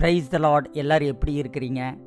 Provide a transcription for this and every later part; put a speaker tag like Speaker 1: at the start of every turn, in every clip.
Speaker 1: Praise the Lord எல்லாரும் எப்படி இருக்கிறீங்க?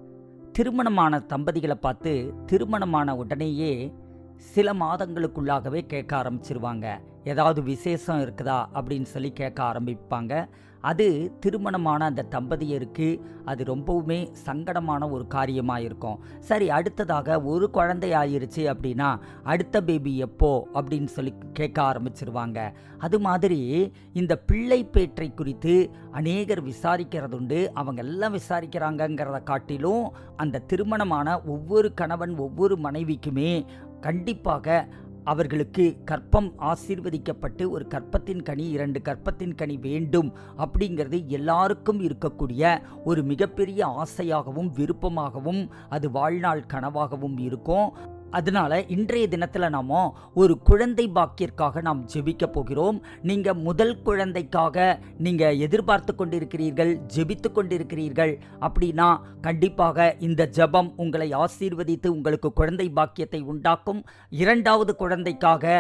Speaker 1: திருமணமான தம்பதிகளை பார்த்து திருமணமான உடனேயே சில மாதங்களுக்குள்ளாகவே கேட்க ஆரம்பிச்சிருவாங்க. ஏதாவது விசேஷம் இருக்குதா அப்படின்னு சொல்லி கேட்க ஆரம்பிப்பாங்க. அது திருமணமான அந்த தம்பதியருக்கு அது ரொம்பவுமே சங்கடமான ஒரு காரியமாக இருக்கும் சரி அடுத்ததாக ஒரு குழந்தை ஆயிருச்சு அப்படின்னா அடுத்த பேபி எப்போ அப்படின்னு சொல்லி கேட்க ஆரம்பிச்சிருவாங்க. அது மாதிரி இந்த பிள்ளை பேற்றை குறித்து அநேகர் விசாரிக்கிறதுண்டு. அவங்க எல்லாம் விசாரிக்கிறாங்கங்கிறத காட்டிலும் அந்த திருமணமான ஒவ்வொரு கணவன் ஒவ்வொரு மனைவிக்குமே கண்டிப்பாக அவர்களுக்கு கற்பம் ஆசீர்வதிக்கப்பட்டு ஒரு கற்பத்தின் கனி இரண்டு கற்பத்தின் கனி வேண்டும் அப்படிங்கிறது எல்லாருக்கும் இருக்கக்கூடிய ஒரு மிகப்பெரிய ஆசையாகவும் விருப்பமாகவும் அது வாழ்நாள் கனவாகவும் இருக்கும். அதனால இன்றைய தினத்தில் நாம ஒரு குழந்தை பாக்கியற்காக நாம் ஜெபிக்க போகிறோம். நீங்க முதல் குழந்தைக்காக நீங்க எதிர்பார்த்து கொண்டிருக்கிறீர்கள் ஜெபித்து கொண்டிருக்கிறீர்கள் அப்படின்னா கண்டிப்பாக இந்த ஜெபம் உங்களை ஆசீர்வதித்து உங்களுக்கு குழந்தை பாக்கியத்தை உண்டாக்கும். இரண்டாவது குழந்தைக்காக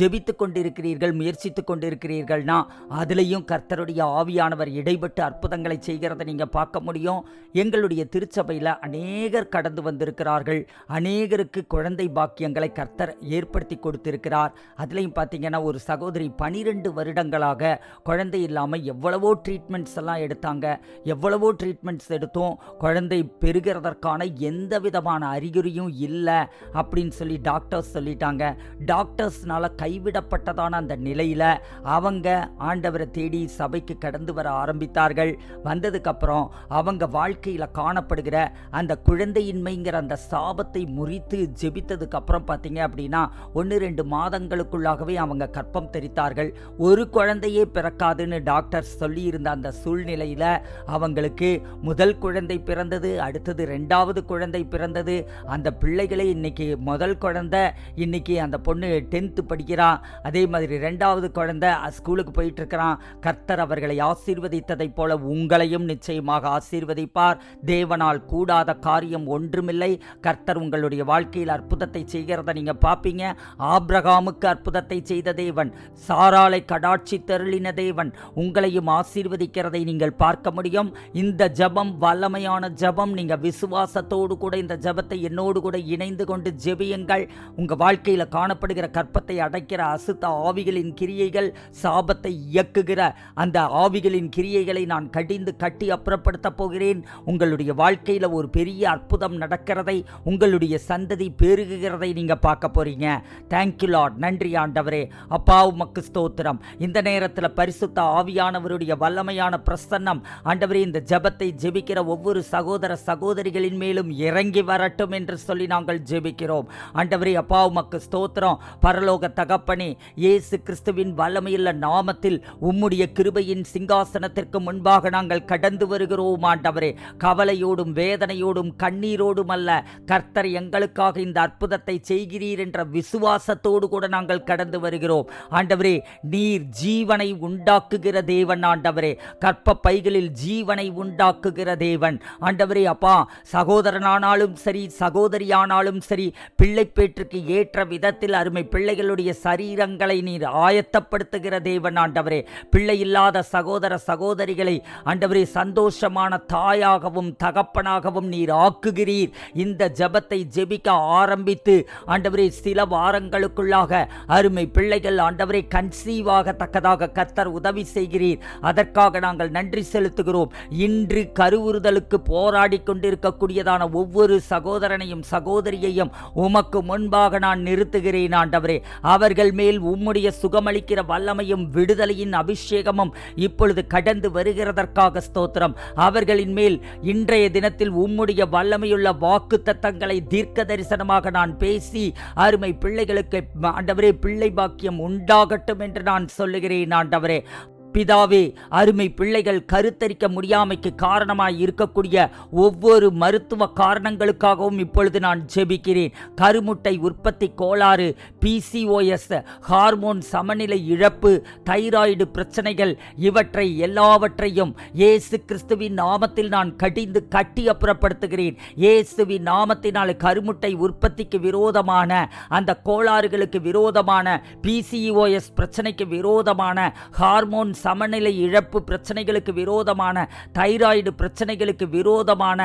Speaker 1: ஜெபித்து கொண்டிருக்கிறீர்கள் முயற்சித்து கொண்டிருக்கிறீர்கள்னா அதுலேயும் கர்த்தருடைய ஆவியானவர் இடைப்பட்டு அற்புதங்களை செய்கிறத நீங்க பார்க்க முடியும். எங்களுடைய திருச்சபையில் அநேகர் கடந்து வந்திருக்கிறார்கள். அநேகருக்கு குழந்தை குழந்தை பாக்கியங்களை கர்த்தர் ஏற்படுத்தி கொடுத்திருக்கிறார். அதுலேயும் பார்த்தீங்கன்னா ஒரு சகோதரி பனிரெண்டு வருடங்களாக குழந்தை இல்லாமல் எவ்வளவோ ட்ரீட்மெண்ட்ஸ் எல்லாம் எடுத்தாங்க. எவ்வளவோ ட்ரீட்மெண்ட்ஸ் எடுத்தும். குழந்தை பெறுகிறதற்கான எந்த விதமான அறிகுறியும் இல்லை அப்படின்னு சொல்லி டாக்டர்ஸ் சொல்லிட்டாங்க. டாக்டர்ஸ்னால கைவிடப்பட்டதான அந்த நிலையில் அவங்க ஆண்டவரை தேடி சபைக்கு கடந்து வர ஆரம்பித்தார்கள். வந்ததுக்கப்புறம் அவங்க வாழ்க்கையில் காணப்படுகிற அந்த குழந்தையின்மைங்கிற அந்த சாபத்தை முறித்து ஜெபித்து அப்புறம் பார்த்தீங்க அப்படின்னா ஒன்று ரெண்டு மாதங்களுக்குள்ளாகவே அவங்க கற்பம் தெரித்தார்கள். ஒரு குழந்தையே பிறக்காதுன்னு டாக்டர்ஸ் சொல்லியிருந்த அந்த சூழ்நிலையில் அவங்களுக்கு முதல் குழந்தை பிறந்தது அடுத்தது ரெண்டாவது குழந்தை பிறந்தது. அந்த பிள்ளைகளை இன்னைக்கு முதல் குழந்தை இன்னைக்கு அந்த பொண்ணு டென்த்து படிக்கிறான் அதே மாதிரி ரெண்டாவது குழந்தை ஸ்கூலுக்கு போயிட்டு இருக்கிறான் கர்த்தர் அவர்களை ஆசீர்வதித்ததைப் போல உங்களையும் நிச்சயமாக ஆசீர்வதிப்பார். தேவனால் கூடாத காரியம் ஒன்றுமில்லை. கர்த்தர் உங்களுடைய வாழ்க்கையில் அற்புதத்தை செய்கிறத நீங்க பார்ப்பீங்க. ஆப்ரகாமுக்கு அற்புதத்தை செய்த தேவன் சாராளை கடாட்சி தருளின தேவன் உங்களையும் ஆசீர்வதிக்கிறதை நீங்கள் பார்க்க முடியும். இந்த ஜெபம் வல்லமையான ஜெபம். நீங்க விசுவாசத்தோடு கூட இந்த ஜெபத்தை என்னோடு கூட இணைந்து கொண்டு ஜெபியுங்கள். உங்க வாழ்க்கையில் காணப்படுகிற கற்பத்தை அடைக்கிற அசுத்த ஆவிகளின் கிரியைகள் சாபத்தை இயக்குகிற அந்த ஆவிகளின் கிரியைகளை நான் கடிந்து கட்டி அப்புறப்படுத்த போகிறேன். உங்களுடைய வாழ்க்கையில் ஒரு பெரிய அற்புதம் நடக்கிறதை உங்களுடைய சந்ததி பெருகுகிறதை நீங்கள் பார்க்க போறீங்க. தேங்க்யூ லார்ட் நன்றி ஆண்டவரே. அப்பா உமக்கு ஸ்தோத்திரம். இந்த நேரத்தில் பரிசுத்த ஆவியானவருடைய வல்லமையான பிரசன்னம் ஆண்டவரே இந்த ஜெபத்தை ஜெபிக்கிற ஒவ்வொரு சகோதர சகோதரிகளின் மேலும் இறங்கி வரட்டும் என்று சொல்லி நாங்கள் ஜெபிக்கிறோம். ஆண்டவரே அப்பா உமக்கு ஸ்தோத்திரம். பரலோக தகப்பனே இயேசு கிறிஸ்துவின் வல்லமையுள்ள நாமத்தில் உம்முடைய கிருபையின் சிங்காசனத்திற்கு முன்பாக நாங்கள் கடந்து வருகிறோம் ஆண்டவரே. கவலையோடும் வேதனையோடும் கண்ணீரோடும் அல்ல. கர்த்தர் எங்களுக்காக இந்த அற்புதத்தை செய்கிறீர் என்ற விசுவாசத்தோடு கூட நாங்கள் கடந்து வருகிறோம். ஆண்டவரே நீர் ஜீவனை உண்டாக்குகிற தேவன் ஆண்டவரே. கற்ப பைகளில் ஜீவனை உண்டாக்குகிற தேவன். ஆண்டவரே அப்பா சகோதரனானாலும் சரி சகோதரியானாலும் சரி பிள்ளை பேற்றுக்கு ஏற்ற விதத்தில் அருமை பிள்ளைகளுடைய சரீரங்களை நீர் ஆயத்தப்படுத்துகிற தேவன் ஆண்டவரே. பிள்ளை இல்லாத சகோதர சகோதரிகளை ஆண்டவரே சந்தோஷமான தாயாகவும் தகப்பனாகவும் நீர் ஆக்குகிறீர். இந்த ஜெபத்தை ஜெபிக்க ஆரம்பித்து ஆண்டவரே சில வாரங்களுக்குள்ளாக அருமை பிள்ளைகள் ஆண்டவரை கன்சீவ் ஆகத்தக்கதாக கத்தர் உதவி செய்கிறீர். அதற்காக நாங்கள் நன்றி செலுத்துகிறோம். இன்று கருவுறுதலுக்கு போராடி கொண்டிருக்கக்கூடியதான ஒவ்வொரு சகோதரனையும் சகோதரியையும் உமக்கு முன்பாக நான் நிறுத்துகிறேன் ஆண்டவரே. அவர்கள் மேல் உம்முடைய சுகமளிக்கிற வல்லமையும் விடுதலையின் அபிஷேகமும் இப்பொழுது கடந்து வருகிறதற்காக ஸ்தோத்திரம். அவர்களின் மேல் இன்றைய தினத்தில் உம்முடைய வல்லமையுள்ள வாக்கு தத்தங்களை தீர்க்க தரிசனமாக நான் பேசி அருமை பிள்ளைகளுக்கு ஆண்டவரே பிள்ளை பாக்கியம் உண்டாகட்டும் என்று நான் சொல்லுகிறேன் ஆண்டவரே. பிதாவே அருமை பிள்ளைகள் கருத்தரிக்க முடியாமைக்கு காரணமாய் இருக்கக்கூடிய ஒவ்வொரு மருத்துவ காரணங்களுக்காகவும் இப்பொழுது நான் ஜெபிக்கிறேன். கருமுட்டை உற்பத்தி கோளாறு பிசிஓஎஸ் ஹார்மோன் சமநிலை இழப்பு தைராய்டு பிரச்சனைகள் இவற்றை எல்லாவற்றையும் இயேசு கிறிஸ்துவின் நாமத்தில் நான் கடிந்து கட்டி அப்புறப்படுத்துகிறேன். இயேசுவின் நாமத்தினால் கருமுட்டை உற்பத்திக்கு விரோதமான அந்த கோளாறுகளுக்கு விரோதமான பிசிஓஎஸ் பிரச்சனைக்கு விரோதமான ஹார்மோன் சமநிலை இழப்பு பிரச்சனைகளுக்கு விரோதமான தைராய்டு பிரச்சனைகளுக்கு விரோதமான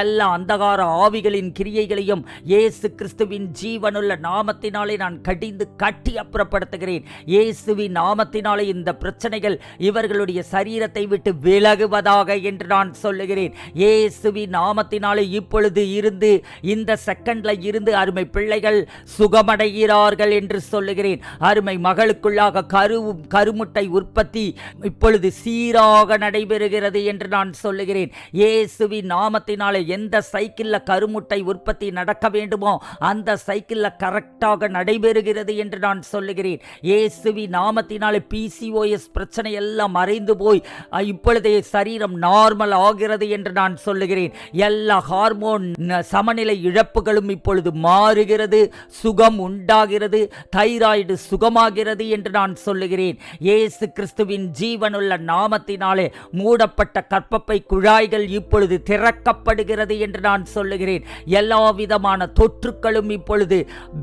Speaker 1: எல்லா அந்தகார ஆவிகளின் கிரியைகளையும் இயேசு கிறிஸ்துவின் ஜீவனுள்ள நாமத்தினாலே நான் கடிந்து கட்டி அப்புறப்படுத்துகிறேன். இயேசுவின் நாமத்தினாலே இந்த பிரச்சனைகள் இவர்களுடைய சரீரத்தை விட்டு விலகுவதாக என்று நான் சொல்லுகிறேன். இயேசுவின் நாமத்தினாலே இப்பொழுது இருந்து இந்த செகண்ட்ல இருந்து அருமை பிள்ளைகள் சுகமடைகிறார்கள் என்று சொல்லுகிறேன். அருமை மகளுக்குள்ளாக கருவும் கருமுட்டை உற்பத்தி இப்பொழுது சீராக நடைபெறுகிறது என்று நான் சொல்லுகிறேன். இயேசுவின் நாமத்தினாலே எந்த சைக்கிளில் கருமுட்டை உற்பத்தி நடக்க வேண்டுமோ அந்த சைக்கிளில் கரெக்டாக நடைபெறுகிறது என்று நான் சொல்லுகிறேன். இயேசுவின் நாமத்தினாலே பிசிஓஎஸ் பிரச்சனை எல்லாம் மறைந்து போய் இப்பொழுதே சரீரம் நார்மல் ஆகிறது என்று நான் சொல்லுகிறேன். எல்லா ஹார்மோன் சமநிலை இழப்புகளும் இப்பொழுது மாறுகிறது சுகம் உண்டாகிறது தைராய்டு சுகமாகிறது என்று நான் சொல்லுகிறேன். இயேசு கிறிஸ்துவின் ஜீவனுள்ள நாமத்தினாலே மூடப்பட்ட கற்பப்பை குழாய்கள் இப்பொழுது திறக்கப்படுகிறது என்று நான் சொல்லுகிறேன். எல்லா விதமான தொற்றுக்களும் இப்பொழுது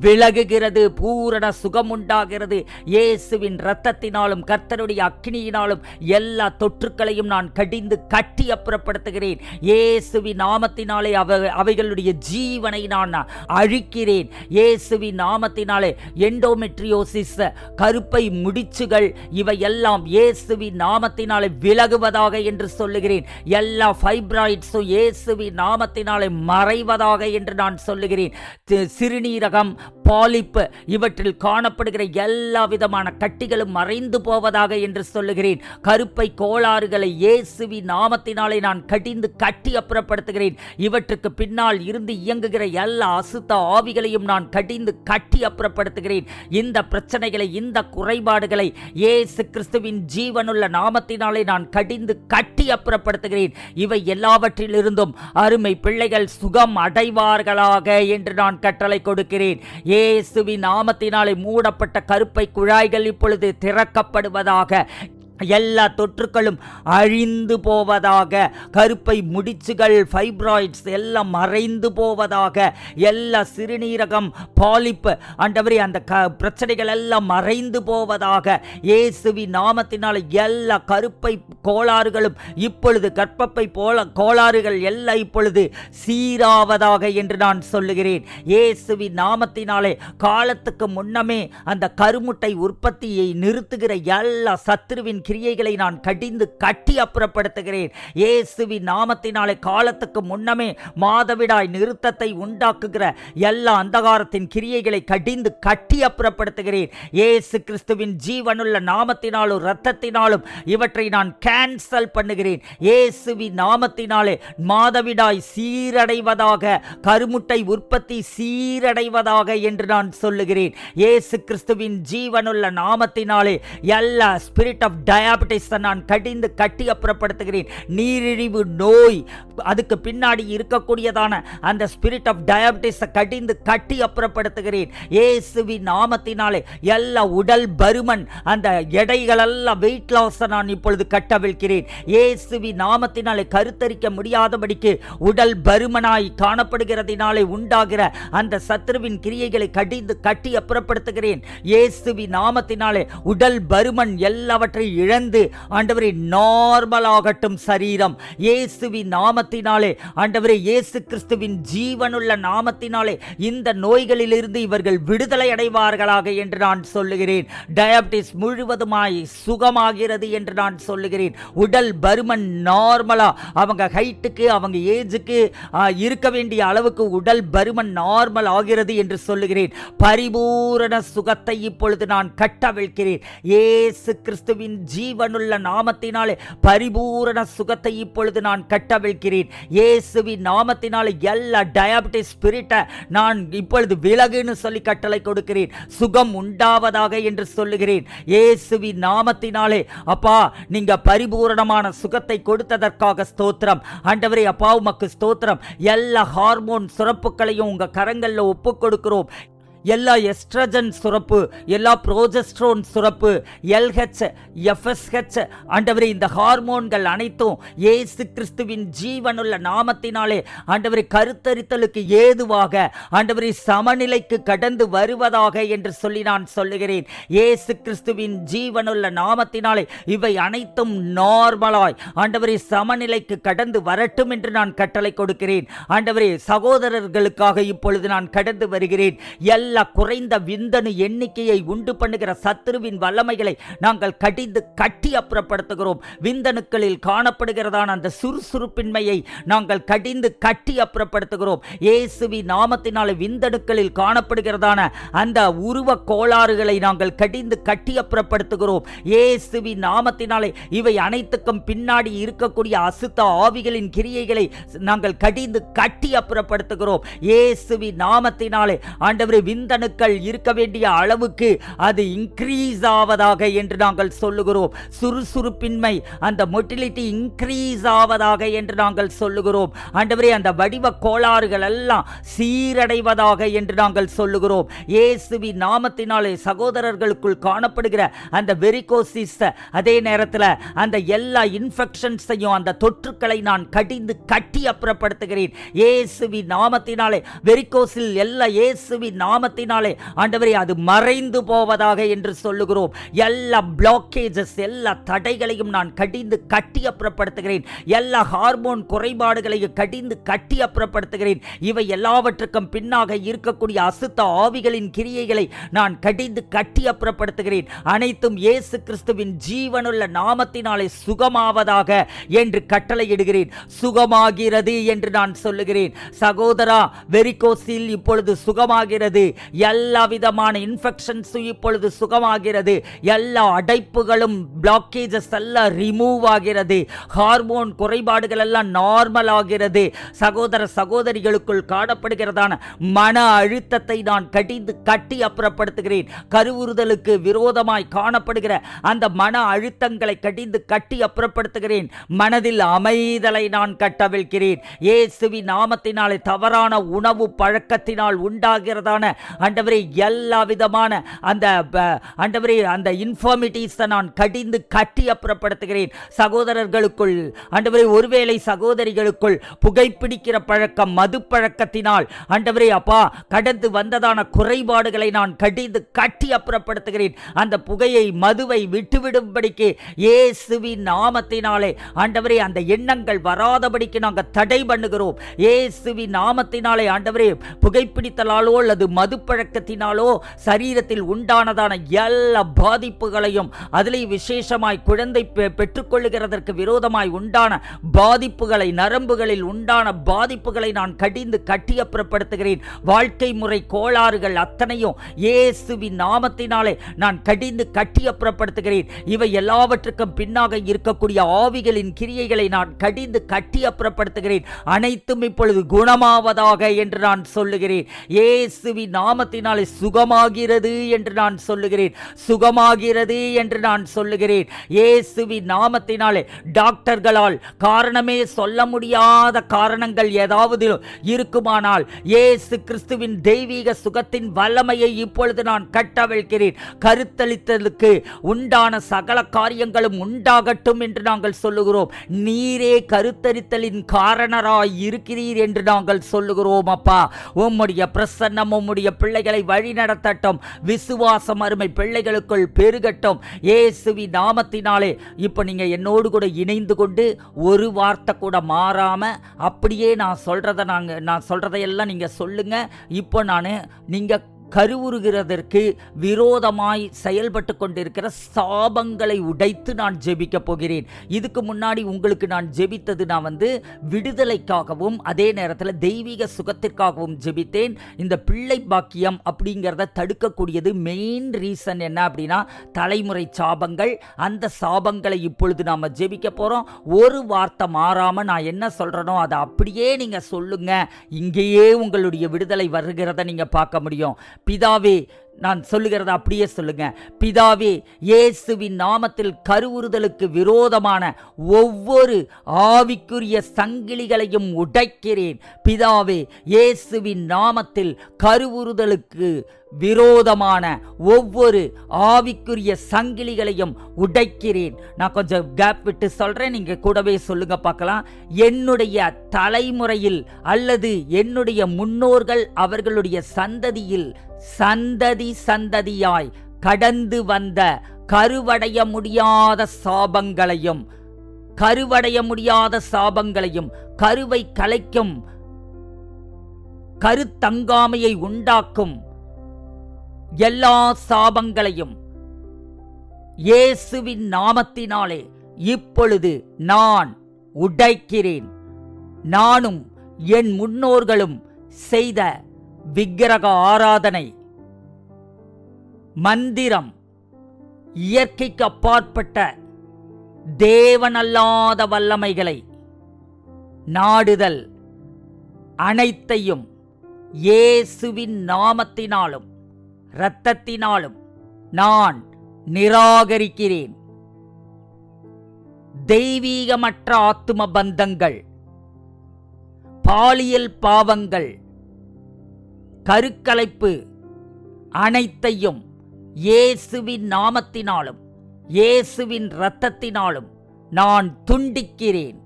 Speaker 1: விலகுகிறது பூரண சுகம் உண்டாகிறது இயேசுவின் இரத்தத்தினாலும் கர்த்தருடைய அக்னியினாலும் எல்லா தொற்றுக்களையும் நான் கடிந்து கட்டி அப்புறப்படுத்துகிறேன். இயேசுவின் நாமத்தினாலே அவ அவைகளுடைய ஜீவனை நான் அழிக்கிறேன். இயேசுவின் நாமத்தினாலே எண்டோமெட்ரியோசிஸ் கருப்பை முடிச்சுகள் இவை எல்லாம் இயேசுவின் நாமத்தினாலே விலகுவதாக என்று சொல்லுகிறேன். எல்லா ஃபைப்ராய்ட்ஸும் இயேசுவின் நாமத்தினாலே மறைவதாக என்று நான் சொல்லுகிறேன். சிறுநீரகம் பாலிப்பு இவற்றில் காணப்படுகிற எல்லா விதமான கட்டிகளும் மறைந்து போவதாக என்று சொல்லுகிறேன். கருப்பை கோளாறுகளை இயேசுவி நாமத்தினாலே நான் கடிந்து கட்டி அப்புறப்படுத்துகிறேன். இவற்றுக்கு பின்னால் இருந்து இயங்குகிற எல்லா அசுத்த ஆவிகளையும் நான் கடிந்து கட்டி அப்புறப்படுத்துகிறேன். இந்த பிரச்சனைகளை இந்த குறைபாடுகளை இயேசு கிறிஸ்துவின் ஜீவனுள்ள நாமத்தினாலே நான் கடிந்து கட்டி அப்புறப்படுத்துகிறேன். இவை எல்லாவற்றிலிருந்தும் அருமை பிள்ளைகள் சுகம் அடைவார்களாக என்று நான் கட்டளை கொடுக்கிறேன். இயேசுவின் நாமத்தினாலே மூடப்பட்ட கருப்பை குழாய்கள் இப்பொழுது திறக்கப்படுவதாக எல்லா தொற்றுக்களும் அழிந்து போவதாக கருப்பை முடிச்சுகள் ஃபைப்ராய்ட்ஸ் எல்லாம் மறைந்து போவதாக எல்லா சிறுநீரகம் பாலிப்பு ஆண்டவரே அந்த க பிரச்சனைகள் எல்லாம் மறைந்து போவதாக இயேசுவி நாமத்தினால் எல்லா கருப்பை கோளாறுகளும் இப்பொழுது கற்பப்பை போல கோளாறுகள் எல்லாம் இப்பொழுது சீராவதாக என்று நான் சொல்லுகிறேன். இயேசுவி நாமத்தினாலே காலத்துக்கு முன்னமே அந்த கருமுட்டை உற்பத்தியை நிறுத்துகிற எல்லா சத்துருவின் கிரியைகளை நான் கடிந்து கட்டி அப்புறப்படுத்துகிறேன். இயேசுவின் நாமத்தினாலே காலத்துக்கு முன்னமே மாதவிடாய் நிறுத்தத்தை உண்டாக்குகிற எல்லா அந்தகாரத்தின் கிரியைகளை கடிந்து கட்டி அப்புறப்படுத்துகிறேன். இயேசு கிறிஸ்துவின் ஜீவனுள்ள நாமத்தினாலும் இரத்தத்தினாலும் இவற்றை நான் கேன்சல் பண்ணுகிறேன். இயேசுவின் நாமத்தினாலே மாதவிடாய் சீரடைவதாக கருமுட்டை உற்பத்தி சீரடைவதாக என்று நான் சொல்லுகிறேன். இயேசு கிறிஸ்துவின் ஜீவனுள்ள நாமத்தினாலே எல்லா ஸ்பிரிட் ஆஃப் டயாபெட்டிஸை நான் கடிந்து கட்டி அப்புறப்படுத்துகிறேன் நீரிழிவு நோய் அதுக்கு பின்னாடி இருக்கக்கூடியதான அந்த ஸ்பிரிட் ஆஃப் டயாபெட்டிஸை கடிந்து கட்டி அப்புறப்படுத்துகிறேன் ஏசுவி நாமத்தினாலே எல்லா உடல் பருமன் அந்த எடைகளெல்லாம் வெயிட் லாஸை நான் இப்பொழுது கட்டவிழ்கிறேன் ஏசுவி நாமத்தினாலே கருத்தரிக்க முடியாதபடிக்கு உடல் பருமனாய் காணப்படுகிறதினாலே உண்டாகிற அந்த சத்ருவின் கிரியைகளை கடிந்து கட்டி அப்புறப்படுத்துகிறேன் ஏசுவி நாமத்தினாலே உடல் பருமன் எல்லாவற்றையும் இழந்து ஆண்டவரை நார்மல் ஆகட்டும் சரீரம். இயேசுவின் நாமத்தினாலே ஆண்டவரை இயேசு கிறிஸ்துவின் ஜீவனுள்ள நாமத்தினாலே இந்த நோய்களிலிருந்து இவர்கள் விடுதலை அடைவார்களாக என்று நான் சொல்லுகிறேன். டயபிட்டிஸ் முழுவதுமாய் சுகமாகிறது என்று நான் சொல்லுகிறேன். உடல் பருமன் நார்மலா அவங்க ஹைட்டுக்கு அவங்க ஏஜுக்கு இருக்க வேண்டிய அளவுக்கு உடல் பருமன் நார்மல் ஆகிறது என்று சொல்லுகிறேன். பரிபூரண சுகத்தை இப்பொழுது நான் கட்டவிழ்கிறேன் இயேசு கிறிஸ்துவின் ஜீவனுள்ள நாமத்தினாலே பரிபூரண சுகத்தை இப்பொழுது நான் கட்டவிழ்கிறேன். இயேசுவின் நாமத்தினாலே எல்லா டயாபிட்டிஸ் ஸ்பிரிட்டை நான் இப்பொழுது விலகுன்னு சொல்லி கட்டளை கொடுக்கிறேன். சுகம் உண்டாவதாக என்று சொல்லுகிறேன். இயேசுவின் நாமத்தினாலே அப்பா நீங்க பரிபூரணமான சுகத்தை கொடுத்ததற்காக ஸ்தோத்திரம். ஆண்டவரே அப்பா உமக்கு ஸ்தோத்திரம். எல்லா ஹார்மோன் சுரப்புகளையும் உங்க கரங்களில் ஒப்புக் கொடுக்கிறோம். எல்லா எஸ்ட்ரஜன் சுரப்பு எல்லா ப்ரோஜெஸ்ட்ரோன் சுரப்பு எல்ஹெச் எஃப்எஸ்ஹெச் ஆண்டவரே இந்த ஹார்மோன்கள் அனைத்தும் ஏசு கிறிஸ்துவின் ஜீவனுள்ள நாமத்தினாலே ஆண்டவரை கருத்தரித்தலுக்கு ஏதுவாக ஆண்டவரை சமநிலைக்கு கடந்து வருவதாக என்று சொல்லி நான் சொல்லுகிறேன். ஏசு கிறிஸ்துவின் ஜீவனுள்ள நாமத்தினாலே இவை அனைத்தும் நார்மலாய் ஆண்டவரை சமநிலைக்கு கடந்து வரட்டும் என்று நான் கட்டளை கொடுக்கிறேன். ஆண்டவரே சகோதரர்களுக்காக இப்பொழுது நான் கடந்து வருகிறேன். எல்லா குறைந்த விந்தணு எண்ணிக்கையை உண்டு பண்ணுகிற சத்துருவின் வல்லமைகளை நாங்கள் கடிந்து கட்டி அப்புறப்படுத்துகிறோம். விந்தணுக்களில் காணப்படுகிறதான அந்த சுறுசுறுப்பின்மையை நாங்கள் கடிந்து கட்டி அப்புறப்படுத்துகிறோம். இயேசுவி நாமத்தினால விந்தணுக்களில் காணப்படுகிறதான அந்த உருவ கோளாறுகளை நாங்கள் கடிந்து கட்டி அப்புறப்படுத்துகிறோம். இயேசுவி நாமத்தினாலே இவை அனைத்துக்கும் பின்னாடி இருக்கக்கூடிய அசுத்த ஆவிகளின் கிரியைகளை நாங்கள் கடிந்து கட்டி அப்புறப்படுத்துகிறோம். இயேசுவி நாமத்தினாலே ஆண்டவரே சிந்தனுக்கள் இருக்க வேண்டிய அளவுக்கு அது இன்க்ரீஸ் ஆவதாக என்று நாங்கள் சொல்லுகிறோம். சுறுசுறுப்பின்மை அந்த மொட்டிலிட்டி இன்க்ரீஸ் ஆவதாக என்று நாங்கள் சொல்லுகிறோம். ஆண்டவரே அந்த வடிவ கோளாறுகள் எல்லாம் சீரடைவதாக என்று நாங்கள் சொல்லுகிறோம். இயேசுவி நாமத்தினாலே சகோதரர்களுக்குள் காணப்படுகிற அந்த வெரிகோசிஸ் அதே நேரத்தில் அந்த எல்லா இன்ஃபெக்ஷன்ஸையும் அந்த தொற்றுக்களை நான் கடிந்து கட்டி அப்புறப்படுத்துகிறேன். இயேசுவி நாமத்தினாலே வெரிகோஸில் எல்லா இயேசுவி நாமத்தினாலே ஆண்டவரே அது மறைந்து போவதாக என்று சொல்லுகிறோம். எல்லா பிளாக்கேஜஸ் எல்லா தடைகளையும் நான் கடிந்து கட்டி அப்புறப்படுத்துகிறேன். எல்லா ஹார்மோன் குறைபாடுகளையும் கடிந்து கட்டி அப்புறப்படுத்துகிறேன். இவை எல்லாவற்றுக்கும் பின்னாக இருக்கக்கூடிய அசுத்த ஆவிகளின் கிரியைகளை நான் கடிந்து கட்டி அப்புறப்படுத்துகிறேன். அனைத்தும் இயேசு கிறிஸ்துவின் ஜீவனுள்ள நாமத்தினாலே சுகமாவதாக என்று கட்டளையிடுகிறேன். சுகமாகிறது என்று நான் சொல்லுகிறேன். சகோதரா வெரிகோசில் இப்பொழுது சுகமாகிறது. எல்லா விதமான இன்ஃபெக்ஷன்ஸும் இப்பொழுது சுகமாகிறது. எல்லா அடைப்புகளும் பிளாக்கேஜஸ் எல்லாம் ரிமூவ் ஆகிறது. ஹார்மோன் குறைபாடுகள் எல்லாம் நார்மல் ஆகிறது. சகோதர சகோதரிகளுக்குள் காணப்படுகிறதான மன அழுத்தத்தை நான் கடிந்து கட்டி அப்புறப்படுத்துகிறேன். கருவுறுதலுக்கு விரோதமாய் காணப்படுகிற அந்த மன அழுத்தங்களை கடிந்து கட்டி அப்புறப்படுத்துகிறேன். மனதில் அமைதலை நான் கட்டவிழ்கிறேன். ஏசுவி நாமத்தினாலே தவறான உணவு பழக்கத்தினால் உண்டாகிறதான ஆண்டவரே எல்லா விதமான அந்த ஆண்டவரே அந்த இன்ஃபார்மிட்டிஸை நான் கடிந்து கட்டி அப்புறப்படுத்துகிறேன். சகோதரர்களுக்குள் ஆண்டவரே ஒருவேளை சகோதரிகளுக்குள் புகைப்பிடிக்கிற பழக்கம் மது பழக்கத்தினால் ஆண்டவரே அப்பா கடந்து வந்ததான குறைபாடுகளை நான் கடிந்து கட்டி அப்புறப்படுத்துகிறேன். அந்த புகையை மதுவை விட்டுவிடும்படிக்கு இயேசுவின் நாமத்தினாலே ஆண்டவரே அந்த எண்ணங்கள் வராதபடிக்கு நாங்கள் தடை பண்ணுகிறோம். இயேசுவின் நாமத்தினாலே ஆண்டவரே புகைப்பிடித்தலாலோ அல்லது மது பழக்கத்தினாலோ சரீரத்தில் உண்டானதான எல்லா பாதிப்புகளையும் அதிலே விசேஷமாய் குழந்தை பெ- பெற்றுக்கொள்ளுகிறதற்கு விரோதமாய் உண்டான பாதிப்புகளை நரம்புகளில் உண்டான பாதிப்புகளை நான் கடிந்து கட்டியப்புறப்படுத்துகிறேன் வாழ்க்கை முறை கோளாறுகள் அத்தனையும் இயேசுவின் நாமத்தினாலே நான் கடிந்து கட்டியப்புறப்படுத்துகிறேன் இவை எல்லாவற்றுக்கும் பின்னாக இருக்கக்கூடிய ஆவிகளின் கிரியைகளை நான் கடிந்து கட்டியப்புறப்படுத்துகிறேன் அனைத்தும் இப்பொழுது குணமாவதாக என்று நான் சொல்லுகிறேன். இயேசுவின் நாமத்தினாலே சுகமாகிறது என்று நான் சொல்லுகிறேன். சுகமாகிறது என்று நான் சொல்லுகிறேன். இயேசுவின் நாமத்தினாலே டாக்டர்களால் காரணமே சொல்ல முடியாத காரணங்கள் ஏதாவது இருக்குமானால் இயேசு கிறிஸ்துவின் தெய்வீக சுகத்தின் வல்லமையை இப்பொழுது நான் கட்டவிழ்கிறேன் கருத்தளித்தலுக்கு உண்டான சகல காரியங்களும் உண்டாகட்டும் என்று நாங்கள் சொல்லுகிறோம். நீரே கருத்தரித்தலின் காரணராய் இருக்கிறீர் என்று நாங்கள் சொல்லுகிறோம் அப்பா. உம்முடைய பிரசன்னம் உம்முடைய பிள்ளைகளை வழிநடத்தட்டும் விசுவாசம் அருமை பிள்ளைகளுக்குள் பெருகட்டும். ஏசுவி நாமத்தினாலே இப்போ நீங்கள் என்னோடு கூட இணைந்து கொண்டு ஒரு வார்த்தை கூட மாறாமல் அப்படியே நான் சொல்கிறத நாங்கள் நான் சொல்கிறதையெல்லாம் நீங்கள் சொல்லுங்க. இப்போ நான் நீங்கள் கருவுறுகிறதற்கு விரோதமாய் செயல்பட்டு கொண்டிருக்கிற சாபங்களை உடைத்து நான் ஜெபிக்க போகிறேன். இதுக்கு முன்னாடி உங்களுக்கு நான் ஜெபித்தது நான் வந்து விடுதலைக்காகவும் அதே நேரத்தில் தெய்வீக சுகத்திற்காகவும் ஜெபித்தேன். இந்த பிள்ளை பாக்கியம் அப்படிங்கிறத தடுக்கக்கூடியது மெயின் ரீசன் என்ன அப்படின்னா தலைமுறை சாபங்கள். அந்த சாபங்களை இப்பொழுது நாம் ஜெபிக்க போகிறோம் ஒரு வார்த்தை மாறாமல் நான் என்ன சொல்கிறனோ அதை அப்படியே நீங்கள் சொல்லுங்க. இங்கேயே உங்களுடைய விடுதலை வருகிறத நீங்கள் பார்க்க முடியும். பிதாவே நான் சொல்லுகிறத அப்படியே சொல்லுங்க. பிதாவே இயேசுவின் நாமத்தில் கருவுறுதலுக்கு விரோதமான ஒவ்வொரு ஆவிக்குரிய சங்கிலிகளையும் உடைக்கிறேன். பிதாவே இயேசுவின் நாமத்தில் கருவுறுதலுக்கு விரோதமான ஒவ்வொரு ஆவிக்குரிய சங்கிலிகளையும் உடைக்கிறேன். நான் கொஞ்சம் கேப் விட்டு சொல்கிறேன் நீங்கள் கூடவே சொல்லுங்க பார்க்கலாம். என்னுடைய தலைமுறையில் அல்லது என்னுடைய முன்னோர்கள் அவர்களுடைய சந்ததியில் சந்ததி சந்ததியாய் கடந்து வந்த கருவடைய முடியாத சாபங்களையும் கருவடைய முடியாத சாபங்களையும் கருவை கலைக்கும் கருத்தங்காமையை உண்டாக்கும் எல்லா சாபங்களையும் இயேசுவின் நாமத்தினாலே இப்பொழுது நான் உடைக்கிறேன். நானும் என் முன்னோர்களும் செய்த விக்கிரக ஆராதனை. மந்திரம். இயற்கைக்கு அப்பாற்பட்ட தேவனல்லாத வல்லமைகளை. நாடுதல். அனைத்தையும் இயேசுவின் நாமத்தினாலும் இரத்தத்தினாலும் நான் நிராகரிக்கிறேன். தெய்வீகமற்ற ஆத்தும பந்தங்கள் பாலியல் பாவங்கள். கருக்கலைப்பு அனைத்தையும் இயேசுவின் நாமத்தினாலும் இயேசுவின் இரத்தத்தினாலும் நான் துண்டிக்கிறேன்.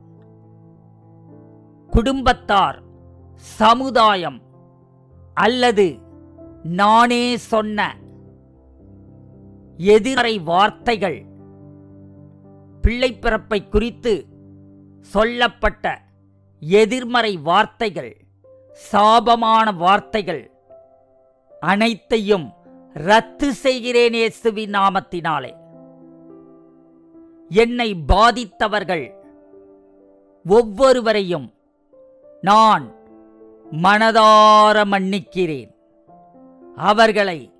Speaker 1: குடும்பத்தார் சமுதாயம் அல்லது நானே சொன்ன எதிரை வார்த்தைகள் பிள்ளை பிறப்பை குறித்து சொல்லப்பட்ட எதிர்மறை வார்த்தைகள் சாபமான வார்த்தைகள் அனைத்தையும் ரத்து செய்கிறேன் இயேசுவின் நாமத்தினாலே. என்னை பாதித்தவர்கள் ஒவ்வொருவரையும் நான் மனதார மன்னிக்கிறேன். அவர்களை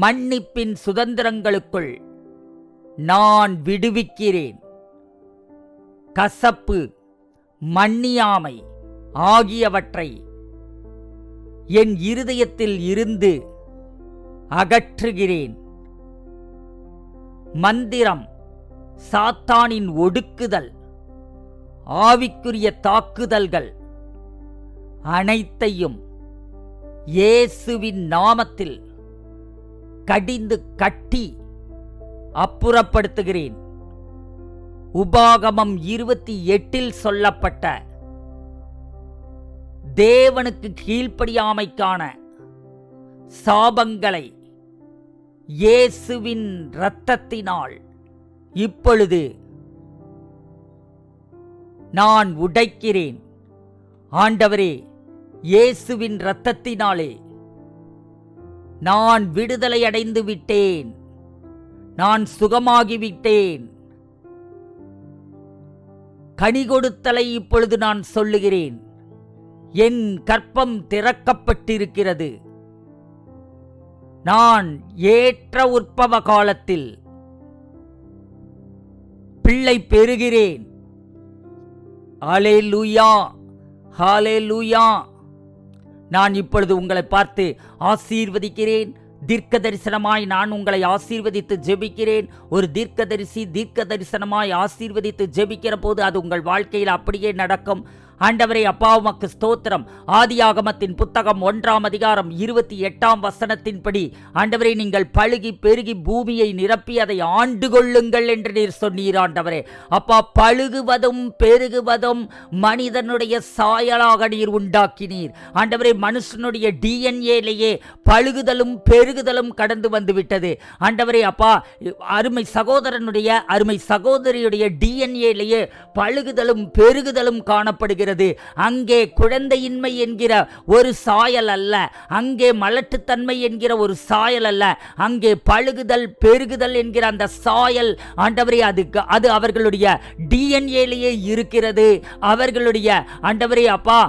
Speaker 1: மன்னிப்பின் சுதந்திரங்களுக்குள் நான் விடுவிக்கிறேன். கசப்பு மன்னியாமை ஆகியவற்றை என் இருதயத்தில் இருந்து அகற்றுகிறேன். மந்திரம் சாத்தானின் ஒடுக்குதல் ஆவிக்குரிய தாக்குதல்கள் அனைத்தையும் இயேசுவின் நாமத்தில் கடிந்து கட்டி அப்புறப்படுத்துகிறேன். உபாகமம் இருபத்தி எட்டில் சொல்லப்பட்ட தேவனுக்கு கீழ்ப்படியாமைக்கான சாபங்களை இயேசுவின் இரத்தத்தினால் இப்பொழுது நான் உடைக்கிறேன். ஆண்டவரே இயேசுவின் இரத்தத்தினாலே நான் விடுதலை அடைந்து விட்டேன். நான் சுகமாகிவிட்டேன் கனி கொடுத்தலை இப்பொழுது நான் சொல்லுகிறேன். என் கற்பம் திறக்கப்பட்டிருக்கிறது. நான் ஏற்ற உற்பவ காலத்தில் பிள்ளை பெறுகிறேன். ஹாலே லூயா ஹாலே லூயா நான் இப்பொழுது உங்களை பார்த்து ஆசீர்வதிக்கிறேன். தீர்க்க தரிசனமாய் நான் உங்களை ஆசீர்வதித்து ஜெபிக்கிறேன். ஒரு தீர்க்க தரிசி தீர்க்க தரிசனமாய் ஆசீர்வதித்து ஜெபிக்கிற போது அது உங்கள் வாழ்க்கையில் அப்படியே நடக்கும். ஆண்டவரே அப்பா உமக்கு ஸ்தோத்திரம். ஆதியாகமத்தின் புத்தகம் ஒன்றாம் அதிகாரம் இருபத்தி எட்டாம் வசனத்தின்படி ஆண்டவரே நீங்கள் பழுகி பெருகி பூமியை நிரப்பி அதை ஆண்டு கொள்ளுங்கள் என்று நீர் சொன்னீர் ஆண்டவரே. அப்பா பழுகுவதும் பெருகுவதும் மனிதனுடைய சாயலாக நீர் உண்டாக்கினீர். ஆண்டவரே மனுஷனுடைய டிஎன்ஏலேயே பழுகுதலும் பெருகுதலும் கடந்து வந்து விட்டது ஆண்டவரே அப்பா அருமை சகோதரனுடைய அருமை சகோதரியுடைய டிஎன்ஏலேயே பழுகுதலும் பெருகுதலும் காணப்படுகிறது. அங்கே குழந்தையின்மை என்கிற ஒரு சாயல் அல்ல. அங்கே மலட்டுத்தன்மை என்கிற ஒரு சாயல் அல்ல. அங்கே பழுகுதல் பெருகுதல் என்கிற அந்த சாயல் ஆண்டவரே அது அது அவர்களுடைய டிஎன்ஏலேயே இருக்கிறது. அவர்களுடைய ஆண்டவரே அப்பா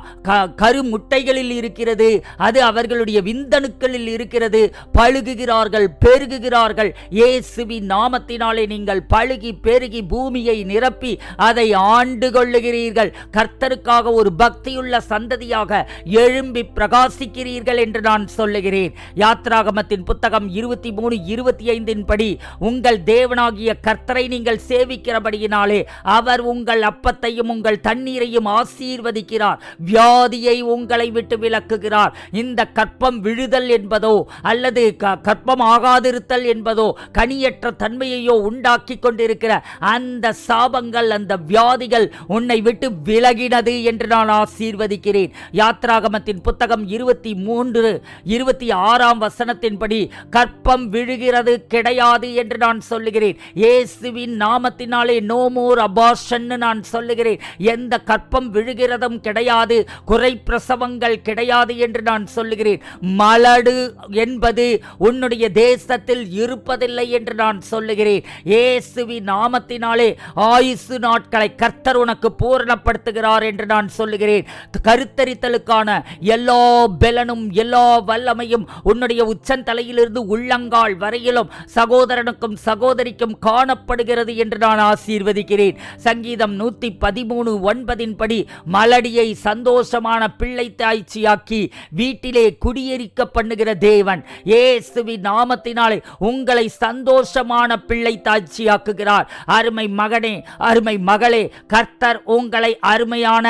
Speaker 1: கரு முட்டைகளில் இருக்கிறது. அது அவர்களுடைய விந்தணுக்களில் இருக்கிறது. பழுகுகிறார்கள் பெருகுகிறார்கள். ஏசுவி நாமத்தினாலே நீங்கள் பழுகி பெருகி பூமியை நிரப்பி அதை ஆண்டு கொள்ளுகிறீர்கள். கர்த்தருக்கு தேவனுக்காக ஒரு பக்தியுள்ள சந்ததியாக எழும்பி பிரகாசிக்கிறீர்கள் என்று நான் சொல்லுகிறேன். யாத்ராகமத்தின் புத்தகம் இருபத்தி மூணு இருபத்தி ஐந்தின் படி உங்கள் தேவனாகிய கர்த்தரை நீங்கள் சேவிக்கிறபடியினாலே அவர் உங்கள் அப்பத்தையும் உங்கள் தண்ணீரையும் ஆசீர்வதிக்கிறார். வியாதியை உங்களை விட்டு விலக்குகிறார். இந்த கற்பம் விழுதல் என்பதோ அல்லது க- கற்பம் ஆகாதிருத்தல் என்பதோ கனியற்ற தன்மையையோ உண்டாக்கி கொண்டிருக்கிற அந்த சாபங்கள் அந்த வியாதிகள் உன்னை விட்டு விலகினது என்று நான் ஆசீர்வதிக்கிறேன். யாத்ராகமத்தின் புத்தகம் இருபத்தி மூன்று இருபத்தி ஆறாம் வசனத்தின்படி கற்பம் விழுகிறது கிடையாது என்று நான் சொல்லுகிறேன். இயேசுவின் நாமத்தினாலே நோ மோர் அபாஷன் நான் சொல்லுகிறேன். எந்த கற்பம் விழுகிறதும் கிடையாது குறை பிரசவங்கள் கிடையாது என்று நான் சொல்லுகிறேன். மலடு என்பது உன்னுடைய தேசத்தில் இருப்பதில்லை என்று நான் சொல்லுகிறேன். இயேசுவின் நாமத்தினாலே ஆயுசு நாட்களை கர்த்தர் உனக்கு பூரணப்படுத்துகிறார் என்று நான் சொல்லுகிறேன். கருத்தரித்தலுக்கான எல்லா பெலனும் எல்லா வல்லமையும் உன்னுடைய உச்சந்தலையிலிருந்து உள்ளங்கால் வரையிலும் சகோதரனுக்கும் சகோதரிக்கும் காணப்படுகிறது என்று நான் ஆசீர்வதிக்கிறேன். சங்கீதம் நூத்தி பதிமூணு ஒன்பதின் படி மலடியை சந்தோஷமான பிள்ளை தாய்ச்சியாக்கி வீட்டிலே குடியேறிக்க பண்ணுகிற தேவன் ஏசுவி நாமத்தினாலே உங்களை சந்தோஷமான பிள்ளை தாய்ச்சியாக்குகிறார். அருமை மகனே அருமை மகளே கர்த்தர் உங்களை அருமையான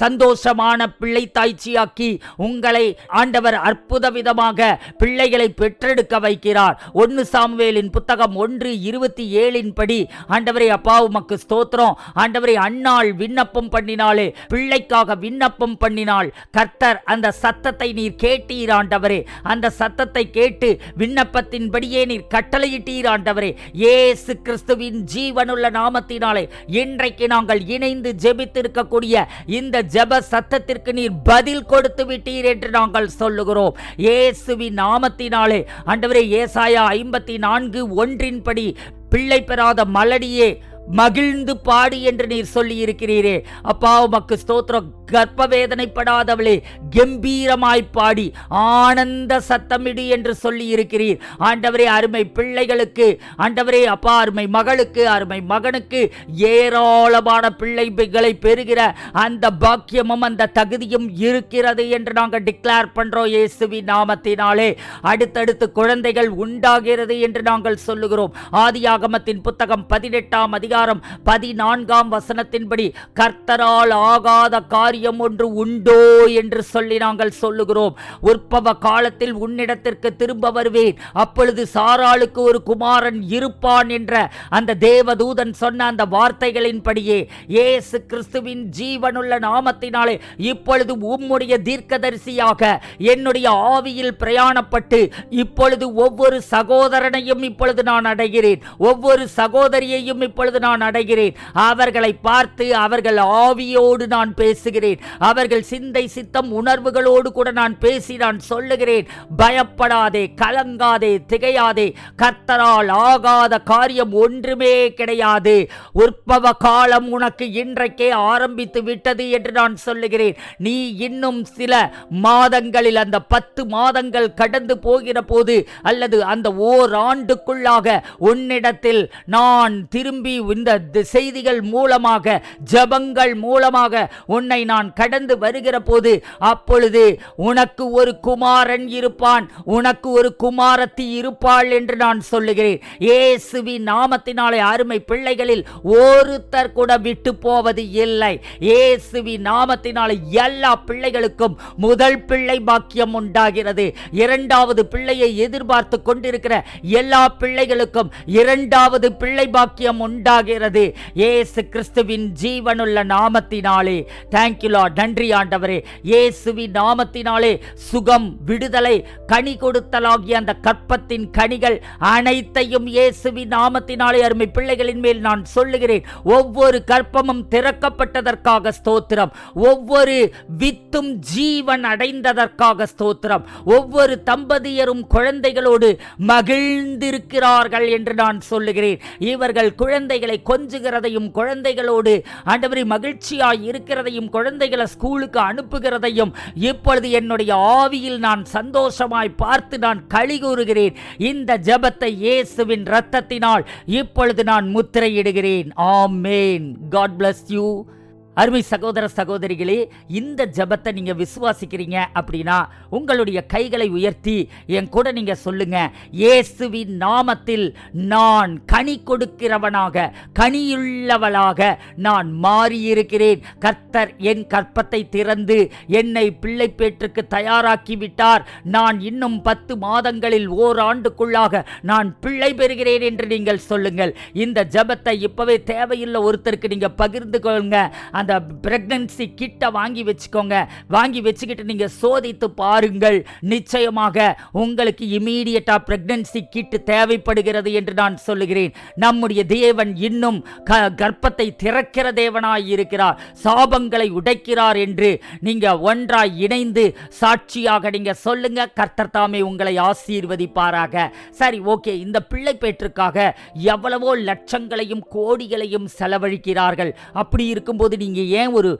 Speaker 1: சந்தோஷமான பிள்ளை தாய்ச்சியாக்கி உங்களை ஆண்டவர் அற்புத விதமாக பிள்ளைகளை பெற்றெடுக்க வைக்கிறார். ஒன்று சாமுவேலின் புத்தகம் ஒன்று இருபத்தி ஏழின் படி ஆண்டவரை அப்பா உமக்கு ஸ்தோத்திரம். ஆண்டவரை அண்ணாள் விண்ணப்பம் பண்ணினாலே பிள்ளைக்காக விண்ணப்பம் பண்ணினாள் கர்த்தர் அந்த சத்தத்தை நீர் கேட்டீர் ஆண்டவரே. அந்த சத்தத்தை கேட்டு விண்ணப்பத்தின்படியே நீர் கட்டளையிட்டீர் ஆண்டவரே. ஏசு கிறிஸ்துவின் ஜீவனுள்ள நாமத்தினாலே இன்றைக்கு நாங்கள் இணைந்து ஜெபித்திருக்கக்கூடிய இந்த ஜெப சத்தத்திற்கு நீர் பதில் கொடுத்து விட்டீர் என்று நாங்கள் சொல்லுகிறோம். இயேசுவின் நாமத்தினாலே ஆண்டவரே ஏசாயா ஐம்பத்தி நான்கு ஒன்றின்படி பிள்ளை பெறாத மலடியே மகிழ்ந்து பாடு என்று நீர் சொல்லி இருக்கிறீரே அப்பா உமக்கு ஸ்தோத்திரம். கர்ப்ப வேதனைப்படாதவளே கம்பீரமாய் பாடி ஆனந்த சத்தமிடு என்று சொல்லி இருக்கிறீர் ஆண்டவரே அருமை பிள்ளைகளுக்கு ஆண்டவரே அப்பா அருமை மகளுக்கு அருமை மகனுக்கு ஏராளமான பிள்ளைகளை பெறுகிற அந்த பாக்கியமும் அந்த தகுதியும் இருக்கிறது என்று நாங்கள் டிக்ளேர் பண்றோம் இயேசுவி நாமத்தினாலே. அடுத்தடுத்து குழந்தைகள் உண்டாகிறது என்று நாங்கள் சொல்லுகிறோம். ஆதியாகமத்தின் புத்தகம் பதினெட்டாம் அதிகாரம் பதினான்காம் வசனத்தின்படி கர்த்தரால் ஆகாத காரியம் ஒன்று உண்டோ? என்று சொல்லி நாங்கள் சொல்லுகிறோம். உற்பவ காலத்தில் உன்னிடத்திற்கு திரும்ப வருவேன். அப்பொழுது சாராளுக்கு ஒரு குமாரன் இருப்பான் என்ற அந்த தேவதூதன் சொன்ன அந்த வார்த்தைகளின்படியே இயேசு கிறிஸ்துவின் ஜீவனுள்ள நாமத்தினாலே இப்பொழுது உம்முடைய தீர்க்கதரிசியாக என்னுடைய ஆவியில் பிரயாணப்பட்டு இப்பொழுது ஒவ்வொரு சகோதரனையும் இப்பொழுது நான் அடைகிறேன். ஒவ்வொரு சகோதரியையும் இப்பொழுது நான் அடைகிறேன். அவர்களை பார்த்து அவர்கள் ஆவியோடு நான் பேசுகிறேன். அவர்கள் சிந்தை சித்தம் உணர்வுகளோடு கூட நான் பேசி நான் சொல்லுகிறேன். பயப்படாதே கலங்காதே திகையாதே. கர்த்தரால் ஆகாத காரியம் ஒன்றுமே கிடையாது. உற்பவ காலம் உனக்கு இன்றைக்கே ஆரம்பித்து விட்டது என்று நான் சொல்லுகிறேன். நீ இன்னும் சில மாதங்களில் அந்த பத்து மாதங்கள் கடந்து போகிற போது அல்லது அந்த ஓராண்டுக்குள்ளாக உன்னிடத்தில் நான் திரும்பி இந்த செய்திகள் மூலமாக ஜபங்கள் மூலமாக உன்னை நான் கடந்து வருகிற போது அப்பொழுது உனக்கு ஒரு குமாரன் இருப்பான். உனக்கு ஒரு குமாரத்தி இருப்பாள் என்று நான் சொல்லுகிறேன். ஏசுவி நாமத்தினாலே அருமை பிள்ளைகளில் ஒருத்தர் கூட விட்டு போவது இல்லை. ஏசுவி நாமத்தினாலே எல்லா பிள்ளைகளுக்கும் முதல் பிள்ளை பாக்கியம் உண்டாகிறது. இரண்டாவது பிள்ளையை எதிர்பார்த்து கொண்டிருக்கிற எல்லா பிள்ளைகளுக்கும் இரண்டாவது பிள்ளை பாக்கியம் உண்டாகிறது. இயேசு கிறிஸ்துவின் ஜீவனுள்ள நாமத்தினாலே. தேங்க்யூலா நன்றி ஆண்டவரே. இயேசுவின் நாமத்தினாலே சுகம் விடுதலை கனி கொடுத்தலாகிய அந்த கற்பத்தின் கனிகள் அனைத்தையும் இயேசுவின் நாமத்தினாலே அருமை பிள்ளைகளின் மேல் நான் சொல்லுகிறேன். ஒவ்வொரு கற்பமும் திறக்கப்பட்டதற்காக ஸ்தோத்திரம். ஒவ்வொரு வித்தும் ஜீவன் அடைந்ததற்காக ஸ்தோத்திரம். ஒவ்வொரு தம்பதியரும் குழந்தைகளோடு மகிழ்ந்திருக்கிறார்கள் என்று நான் சொல்லுகிறேன். இவர்கள் குழந்தைகளை கொஞ்சுகிறதையும் குழந்தைகளோடு ஆண்டவரை மகிழ்ச்சியாய் இருக்கிறதையும் குழந்தைகளை ஸ்கூலுக்கு அனுப்புகிறதையும் இப்பொழுது என்னுடைய ஆவியில் நான் சந்தோஷமாய் பார்த்து நான் களி கூறுகிறேன். இந்த ஜெபத்தை இயேசுவின் ரத்தத்தினால் இப்பொழுது நான் முத்திரையிடுகிறேன். ஆமேன். காட் பிளஸ் யூ அருமை சகோதர சகோதரிகளே இந்த ஜெபத்தை நீங்கள் விசுவாசிக்கிறீங்க அப்படின்னா உங்களுடைய கைகளை உயர்த்தி என் கூட நீங்கள் சொல்லுங்க இயேசுவின் நாமத்தில் நான் கனி கொடுக்கிறவனாக கனியுள்ளவளாக நான் மாறியிருக்கிறேன். கர்த்தர் என் கற்பத்தை திறந்து என்னை பிள்ளை பேற்றுக்கு தயாராக்கி விட்டார் நான் இன்னும் பத்து மாதங்களில் ஓராண்டுக்குள்ளாக நான் பிள்ளை பெறுகிறேன் என்று நீங்கள் சொல்லுங்கள். இந்த ஜெபத்தை இப்பவே தேவையில்லை ஒருத்தருக்கு நீங்கள் பகிர்ந்து கொள்ளுங்க. அந்த பிரெக்னன்சி கிட்ட வாங்கி வச்சுக்கோங்க. வாங்கி வச்சுக்கிட்டு நீங்கள் சோதித்து பாருங்கள். நிச்சயமாக உங்களுக்கு இமீடியட்டாக பிரெக்னன்சி கிட் தேவைப்படுகிறது என்று நான் சொல்லுகிறேன். நம்முடைய தேவன் இன்னும் க- கர்ப்பத்தை திறக்கிற தேவனாய் இருக்கிறார். சாபங்களை உடைக்கிறார் என்று நீங்கள் ஒன்றாய் இணைந்து சாட்சியாக நீங்கள் சொல்லுங்க. கர்த்தர் தாமே உங்களை ஆசீர்வதிப்பாராக. சரி ஓகே. இந்த பிள்ளை பேற்றுக்காக எவ்வளவோ லட்சங்களையும் கோடிகளையும் செலவழிக்கிறார்கள். அப்படி இருக்கும்போது நீங்கள் நீங்கள் ஏன் ஒரு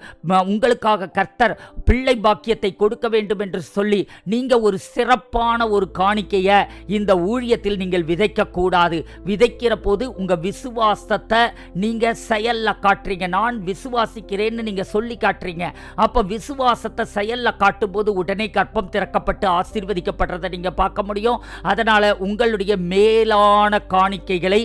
Speaker 1: உங்களுக்காக கர்த்தர் பிள்ளை பாக்கியத்தை கொடுக்க வேண்டும் என்று சொல்லி நீங்கள் ஒரு சிறப்பான ஒரு காணிக்கையை இந்த ஊழியத்தில் நீங்கள் விதைக்கக்கூடாது விதைக்கிற போது உங்கள் விசுவாசத்தை நீங்கள் செயல்ல காட்டுறீங்க. நான் விசுவாசிக்கிறேன்னு நீங்கள் சொல்லி காட்டுறீங்க. அப்போ விசுவாசத்தை செயலில் காட்டும்போது உடனே கற்பம் திறக்கப்பட்டு ஆசீர்வதிக்கப்படுறதை நீங்கள் பார்க்க முடியும். அதனால் உங்களுடைய மேலான காணிக்கைகளை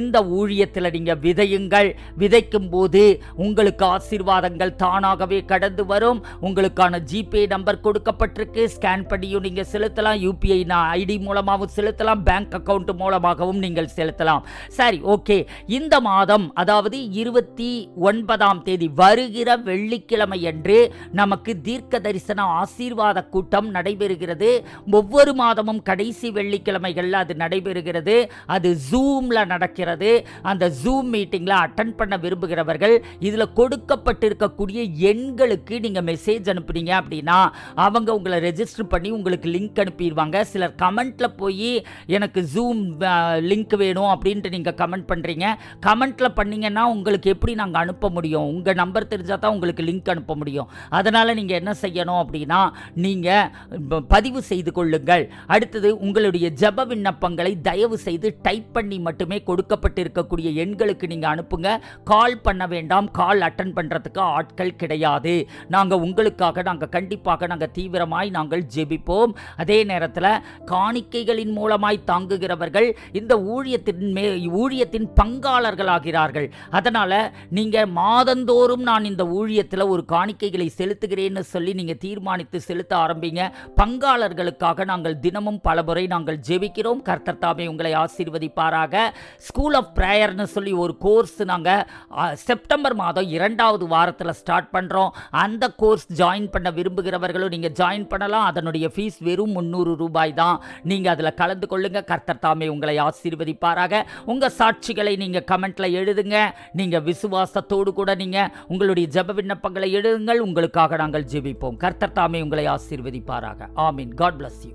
Speaker 1: இந்த ஊழியத்தில் நீங்கள் விதையுங்கள். விதைக்கும் போது உங்களுக்கு ஆசீர்வாதங்கள் தானாகவே கடந்து வரும். உங்களுக்கான ஜிபே நம்பர் கொடுக்கப்பட்டிருக்கு. ஸ்கேன் பண்ணியும் நீங்கள் செலுத்தலாம். யூபிஐ ஐடி மூலமாகவும் செலுத்தலாம். பேங்க் அக்கவுண்ட் மூலமாகவும் நீங்கள் செலுத்தலாம். சரி ஓகே இந்த மாதம் அதாவது இருபத்தி ஒன்பதாம் தேதி வருகிற வெள்ளிக்கிழமை அன்று நமக்கு தீர்க்க தரிசன ஆசீர்வாத கூட்டம் நடைபெறுகிறது. ஒவ்வொரு மாதமும் கடைசி வெள்ளிக்கிழமைகளில் அது நடைபெறுகிறது. அது ஜூமில் நடக்கிறது. அந்த ஜூம் மீட்டிங்கில் அட்டன் பண்ண விரும்புகிறவர்கள் இதில் கொடுக்க கொடுக்கப்பட்டிருக்கக்கூடிய எண்களுக்கு நீங்கள் மெசேஜ் அனுப்புனீங்க அப்படின்னா அவங்க உங்களை ரெஜிஸ்டர் பண்ணி உங்களுக்கு லிங்க் அனுப்பிடுவாங்க சிலர் கமெண்ட்ல போய் எனக்கு ஜூம் லிங்க் வேணும் அப்படின்ட்டு நீங்கள் கமெண்ட் பண்ணுறீங்க கமெண்ட்ல பண்ணீங்கன்னா உங்களுக்கு எப்படி நாங்கள் அனுப்ப முடியும்? உங்கள் நம்பர் தெரிஞ்சால் தான் உங்களுக்கு லிங்க் அனுப்ப முடியும். அதனால் நீங்கள் என்ன செய்யணும் அப்படின்னா நீங்கள் பதிவு செய்து கொள்ளுங்கள். அடுத்தது உங்களுடைய ஜெப விண்ணப்பங்களை தயவு செய்து டைப் பண்ணி மட்டுமே கொடுக்கப்பட்டிருக்கக்கூடிய எண்களுக்கு நீங்கள் அனுப்புங்க. கால் பண்ண வேண்டாம். கால் அட்டன் பண்ணுறதுக்கு ஆட்கள் கிடையாது. நாங்கள் உங்களுக்காக நாங்கள் கண்டிப்பாக நாங்கள் தீவிரமாய் நாங்கள் ஜெபிப்போம். அதே நேரத்தில் காணிக்கைகளின் மூலமாய் தாங்குகிறவர்கள் இந்த ஊழியத்தின் மே ஊழியத்தின் பங்காளர்களாகிறார்கள். அதனால் நீங்கள் மாதந்தோறும் நான் இந்த ஊழியத்தில் ஒரு காணிக்கைகளை செலுத்துகிறேன்னு சொல்லி நீங்கள் தீர்மானித்து செலுத்த ஆரம்பிங்க. பங்காளர்களுக்காக நாங்கள் தினமும் பலமுறை நாங்கள் ஜெபிக்கிறோம். கர்த்தர் தாமே உங்களை ஆசீர்வதிப்பாராக. ஸ்கூல் ஆஃப் ப்ரேயர்னு சொல்லி ஒரு கோர்ஸ் நாங்கள் செப்டம்பர் மாதம் இரண்டாவது வாரத்தில் ஸ்டார்ட் பண்ணுறோம் அந்த கோர்ஸ் ஜாயின் பண்ண விரும்புகிறவர்களும் நீங்கள் ஜாயின் பண்ணலாம். அதனுடைய ஃபீஸ் வெறும் முந்நூறு ரூபாய் தான். நீங்கள் அதில் கலந்து கொள்ளுங்க. கர்த்தர் தாமே உங்களை ஆசீர்வதிப்பாராக. உங்கள் சாட்சிகளை நீங்கள் கமெண்ட்ல எழுதுங்க. நீங்கள் விசுவாசத்தோடு கூட நீங்கள் உங்களுடைய ஜெப விண்ணப்பங்களை எழுதுங்கள். உங்களுக்காக நாங்கள் ஜெபிப்போம். கர்த்தர் தாமே உங்களை ஆசீர்வதிப்பாராக. ஆமீன். God bless you.